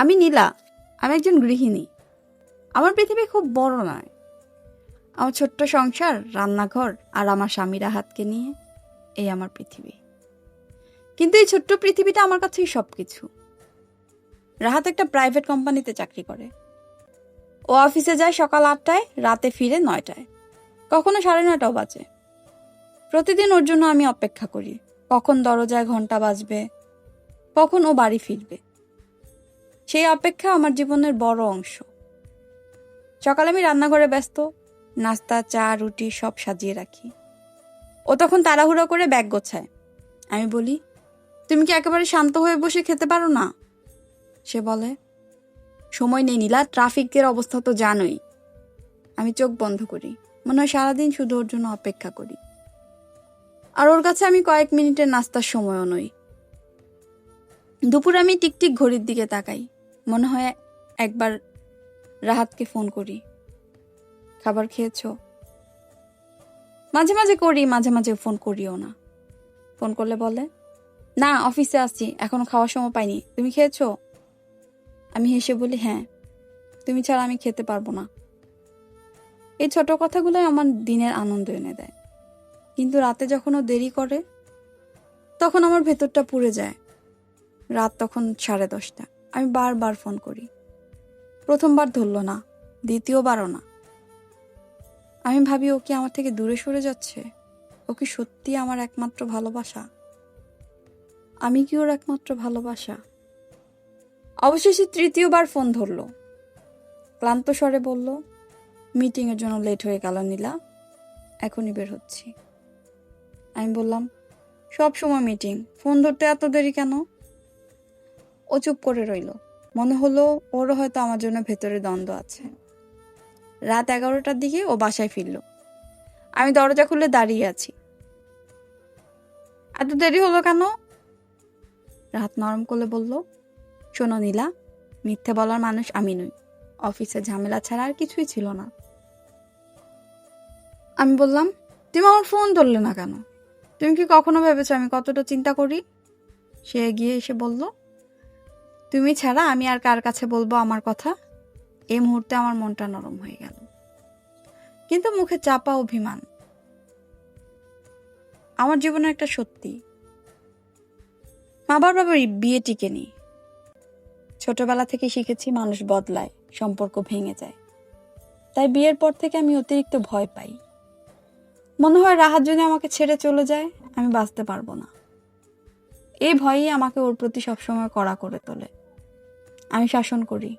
আমি নীলা, আমি একজন গৃহিণী। আমার পৃথিবী খুব বড় নয়। আমার ছোট্ট সংসার, রান্নাঘর আর আমার স্বামীর হাতকে নিয়ে এই আমার পৃথিবী। কিন্তু এই ছোট্ট পৃথিবীটা আমার কাছেই সব কিছু রাহাত একটা প্রাইভেট কোম্পানিতে চাকরি করে। ও অফিসে যায় সকাল আটটায়, রাতে ফিরে নয়টায়। কখনো সাড়ে নয়টাও বাজে। প্রতিদিন ওর জন্য আমি অপেক্ষা করি। কখন দরজায় ঘণ্টা বাজবে, কখন ও বাড়ি ফিরবে। সেই অপেক্ষা আমার জীবনের বড় অংশ। সকালে আমি রান্নাঘরে ব্যস্ত, নাস্তা, চা, রুটি সব সাজিয়ে রাখি। ও তখন তাড়াহুড়ো করে ব্যাগ গোছায়। আমি বলি, তুমি কি একেবারে শান্ত হয়ে বসে খেতে পারো না? সে বলে, সময় নেই নীলা, ট্রাফিকের অবস্থা তো জানোই। আমি চোখ বন্ধ করি, মনে হয় সারাদিন শুধু ওর জন্য অপেক্ষা করি। আর ওর কাছে আমি কয়েক মিনিটের নাস্তার সময়ও নই। দুপুর আমি টিকটিক ঘড়ির দিকে তাকাই। মনে হয় একবার রাহাতকে ফোন করি। খাবার খেয়েছো? মাঝে মাঝে করি, মাঝে মাঝে ফোন করিও না। ফোন করলে বলে, না, অফিসে আসছি এখনও খাওয়ার সময় পাইনি। তুমি খেয়েছো? আমি হেসে বলি হ্যাঁ তুমি ছাড়া আমি খেতে পারব না। এই ছোট কথাগুলোই আমার দিনের আনন্দ এনে দেয়। কিন্তু রাতে যখন ও দেরি করে, তখন আমার ভেতরটা পুড়ে যায়। রাত তখন সাড়ে দশটা। আমি বারবার ফোন করি। প্রথমবার ধরলো না, দ্বিতীয়বারও না। আমি ভাবি, ও কি আমার থেকে দূরে সরে যাচ্ছে? ও কি সত্যি আমার একমাত্র ভালোবাসা? আমি কি ওর একমাত্র ভালোবাসা? অবশেষে তৃতীয়বার ফোন ধরলো। ক্লান্ত স্বরে বলল, মিটিংয়ের জন্য লেট হয়ে গেল নীলা, এখনই বের হচ্ছি। আমি বললাম সব সময় মিটিং, ফোন ধরতে এত দেরি কেন? ও চুপ করে রইল। মনে হলো ওরও হয়তো আমার জন্য ভেতরে দ্বন্দ্ব আছে। রাত এগারোটার দিকে ও বাসায় ফিরল। আমি দরজা খুলে দাঁড়িয়ে আছি। এত দেরি হলো কেন? রাত নরম করে বলল। শোনো নীলা, মিথ্যে বলার মানুষ আমি নই। অফিসে ঝামেলা ছাড়া আর কিছুই ছিল না। আমি বললাম, তুমি আমার ফোন ধরলে না কেন? তুমি কি কখনো ভেবেছো আমি কতটা চিন্তা করি? সে এগিয়ে এসে বলল তুমি ছাড়া আমি আর কার কাছে বলব আমার কথা? এই মুহূর্তে আমার মনটা নরম হয়ে গেল। কিন্তু মুখে চাপা অভিমান। আমার জীবনে একটা সত্যি। মা বাবার বিয়ে টিকেনি ছোটবেলা থেকে শিখেছি মানুষ বদলায়, সম্পর্ক ভেঙে যায়। তাই বিয়ের পর থেকে আমি অতিরিক্ত ভয় পাই। মনে হয় রাহাত যদি আমাকে ছেড়ে চলে যায়, আমি বাঁচতে পারব না। এই ভয়ই আমাকে ওর প্রতি সবসময় কড়া করে তোলে। আমি শাসন করি,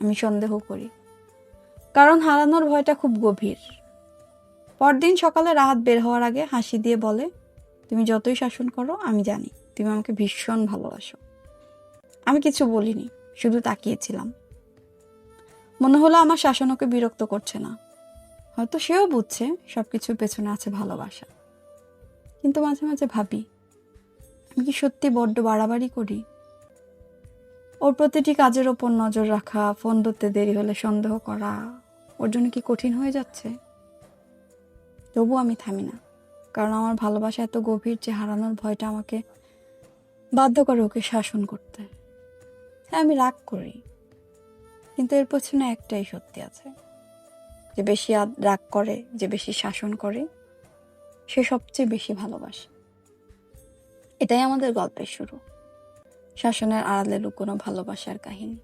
আমি সন্দেহ করি। কারণ হারানোর ভয়টা খুব গভীর। পরদিন সকালে রাহাত বের হওয়ার আগে হাসি দিয়ে বলে, তুমি যতই শাসন করো, আমি জানি, তুমি আমাকে ভীষণ ভালোবাসো। আমি কিছু বলিনি, শুধু তাকিয়েছিলাম। মনে হলো আমার শাসন ওকে বিরক্ত করছে না। হয়তো সেও বুঝছে সব কিছুর পেছনে আছে ভালোবাসা। কিন্তু মাঝে মাঝে ভাবি, আমি কি সত্যি বড্ড বাড়াবাড়ি করি? ওর প্রতিটি কাজের ওপর নজর রাখা, ফোন ধরতে দেরি হলে সন্দেহ করা, ওর জন্য কি কঠিন হয়ে যাচ্ছে? তবু আমি থামি না, কারণ আমার ভালোবাসা এত গভীর যে হারানোর ভয়টা আমাকে বাধ্য করে ওকে শাসন করতে। হ্যাঁ আমি রাগ করি, কিন্তু এর পেছনে একটাই সত্যি আছে, যে বেশি রাগ করে, যে বেশি শাসন করে, সে সবচেয়ে বেশি ভালোবাসে। এটাই আমাদের গল্পের শুরু। শাসনের আড়ালে লুকোনো ভালোবাসার কাহিনী।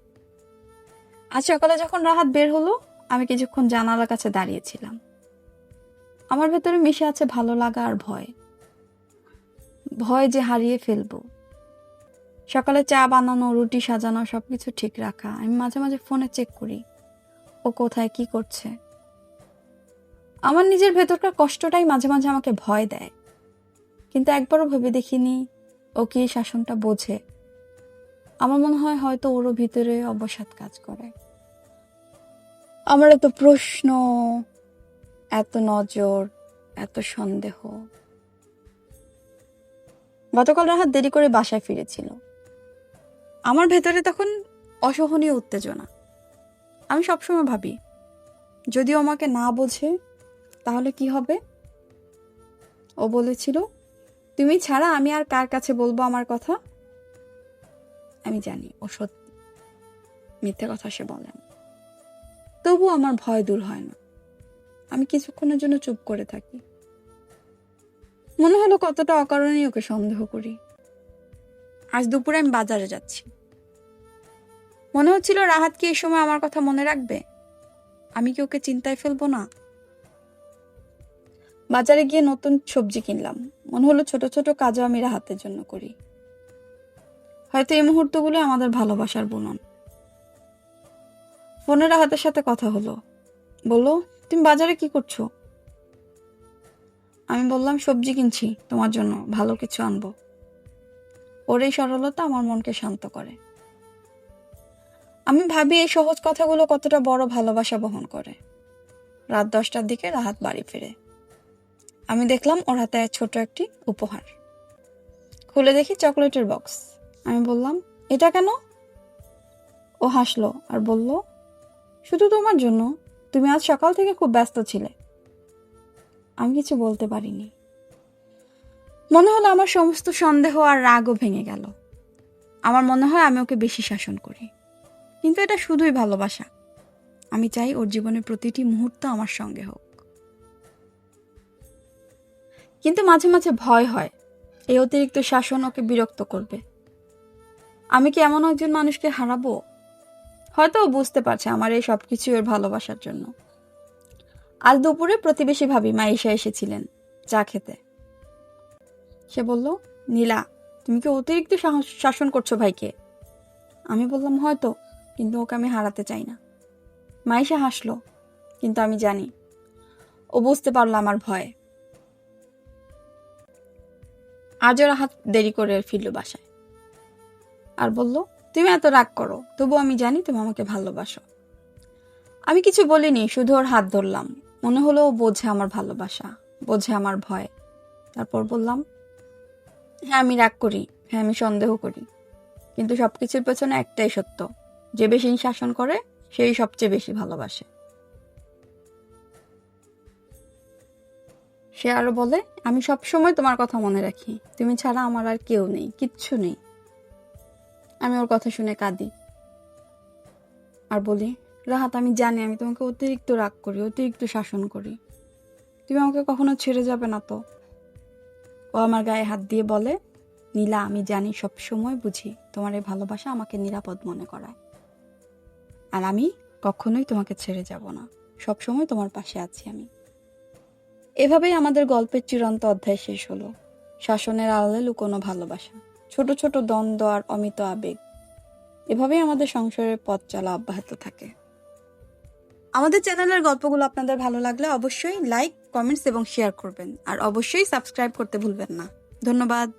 আজ সকালে যখন রাহাত বের হলো, আমি কিছুক্ষণ জানালার কাছে দাঁড়িয়েছিলাম। আমার ভেতরে মিশে আছে ভালো লাগা আর ভয়। ভয় যে হারিয়ে ফেলব। সকালে চা বানানো, রুটি সাজানো সব কিছু ঠিক রাখা, আমি মাঝে মাঝে ফোনে চেক করি, ও কোথায়, কি করছে। আমার নিজের ভেতরকার কষ্টটাই মাঝে মাঝে আমাকে ভয় দেয়। কিন্তু একবারও ভেবে দেখিনি, ও কি শাসনটা বোঝে। আমার মনে হয় হয়তো ওরও ভিতরে অবসাদ কাজ করে। আমার এত প্রশ্ন, এত নজর, এত সন্দেহ। গতকাল রাহাত দেরি করে বাসায় ফিরেছিল। আমার ভেতরে তখন অসহনীয় উত্তেজনা। আমি সবসময় ভাবি যদি আমাকে না বোঝে, তাহলে কি হবে? ও বলেছিল, তুমি ছাড়া আমি আর কার কাছে বলব আমার কথা? আমি জানি, ও সত্যি মিথ্যে কথা সে বলে না। তবু আমার ভয় দূর হয় না। আমি কিছুক্ষণের জন্য চুপ করে থাকি। মনে হলো কতটা অকারণেই ওকে সন্দেহ করি। আজ দুপুরে আমি বাজারে যাচ্ছি। মনে হচ্ছিল রাহাত কি এই সময় আমার কথা মনে রাখবে? আমি কি ওকে চিন্তায় ফেলব না? বাজারে গিয়ে নতুন সবজি কিনলাম। মনে হলো ছোট ছোট কাজও আমি রাহাতের জন্য করি। হয়তো এই মুহূর্তগুলো আমাদের ভালোবাসার বুনন। ফোনে রাহাতের সাথে কথা হলো। বলল, তুমি বাজারে কি করছ? আমি বললাম, সবজি কিনছি, তোমার জন্য ভালো কিছু আনব। ওর এই সরলতা আমার মনকে শান্ত করে। আমি ভাবি এই সহজ কথাগুলো কতটা বড় ভালোবাসা বহন করে। রাত দশটার দিকে রাহাত বাড়ি ফিরে। আমি দেখলাম ওর হাতে ছোট একটি উপহার। খুলে দেখি চকলেটের বক্স। আমি বললাম, এটা কেন? ও হাসলো আর বলল, শুধু তোমার জন্য, তুমি আজ সকাল থেকে খুব ব্যস্ত ছিলে। আমি কিছু বলতে পারিনি। মনে হলো আমার সমস্ত সন্দেহ আর রাগও ভেঙে গেল। আমার মনে হয় আমি ওকে বেশি শাসন করি। কিন্তু এটা শুধুই ভালোবাসা। আমি চাই ওর জীবনের প্রতিটি মুহূর্ত আমার সঙ্গে হোক। কিন্তু মাঝে মাঝে ভয় হয়। এই অতিরিক্ত শাসন ওকে বিরক্ত করবে। আমি কি এমন একজন মানুষকে হারাবো? হয়তো ও বুঝতে পারছে আমার এই সব কিছু ওর ভালোবাসার জন্য। আজ দুপুরে প্রতিবেশী ভাবি মাইশা এসেছিলেন চা খেতে। সে বলল, নীলা, তুমি কি অতিরিক্ত শাসন করছ ভাইকে? আমি বললাম, হয়তো, কিন্তু ওকে আমি হারাতে চাই না। মাইশা হাসলো, কিন্তু আমি জানি, ও বুঝতে পারল আমার ভয়। আজও রাহাত দেরি করে ফিরল বাসায়। আর বলল, তুমি এত রাগ করো তবু আমি জানি তুমি আমাকে ভালোবাসো। আমি কিছু বলিনি, শুধু ওর হাত ধরলাম। মনে হলো ও বোঝে আমার ভালোবাসা, বোঝে আমার ভয়। তারপর বললাম হ্যাঁ আমি রাগ করি হ্যাঁ আমি সন্দেহ করি। কিন্তু সব কিছুর পেছনে একটাই সত্য, যে বেশি শাসন করে, সেই সবচেয়ে বেশি ভালোবাসে। সে আরও বলে, আমি সব সময় তোমার কথা মনে রাখি। তুমি ছাড়া আমার আর কেউ নেই, কিচ্ছু নেই। আমি ওর কথা শুনে কাঁদি। আর বলি, রাহাত, আমি জানি, আমি তোমাকে অতিরিক্ত রাগ করি, অতিরিক্ত শাসন করি। তুমি আমাকে কখনো ছেড়ে যাবে না তো। ও আমার গায়ে হাত দিয়ে বলে, নীলা, আমি জানি, সব সময় বুঝি, তোমার এই ভালোবাসা আমাকে নিরাপদ মনে করায়। আর আমি কখনোই তোমাকে ছেড়ে যাব না। সব সময় তোমার পাশে আছি আমি। এভাবেই আমাদের গল্পের চিরন্ত অধ্যায় শেষ হলো। শাসনের আড়ালে লুকোনো ভালোবাসা। ছোট ছোট দ্বন্দ্ব আর অমিত আবেগ। এভাবেই আমাদের সংসারের পথ চলা অব্যাহত থাকে। আমাদের চ্যানেলের গল্পগুলো আপনাদের ভালো লাগলে অবশ্যই লাইক, কমেন্টস এবং শেয়ার করবেন। আর অবশ্যই সাবস্ক্রাইব করতে ভুলবেন না। ধন্যবাদ।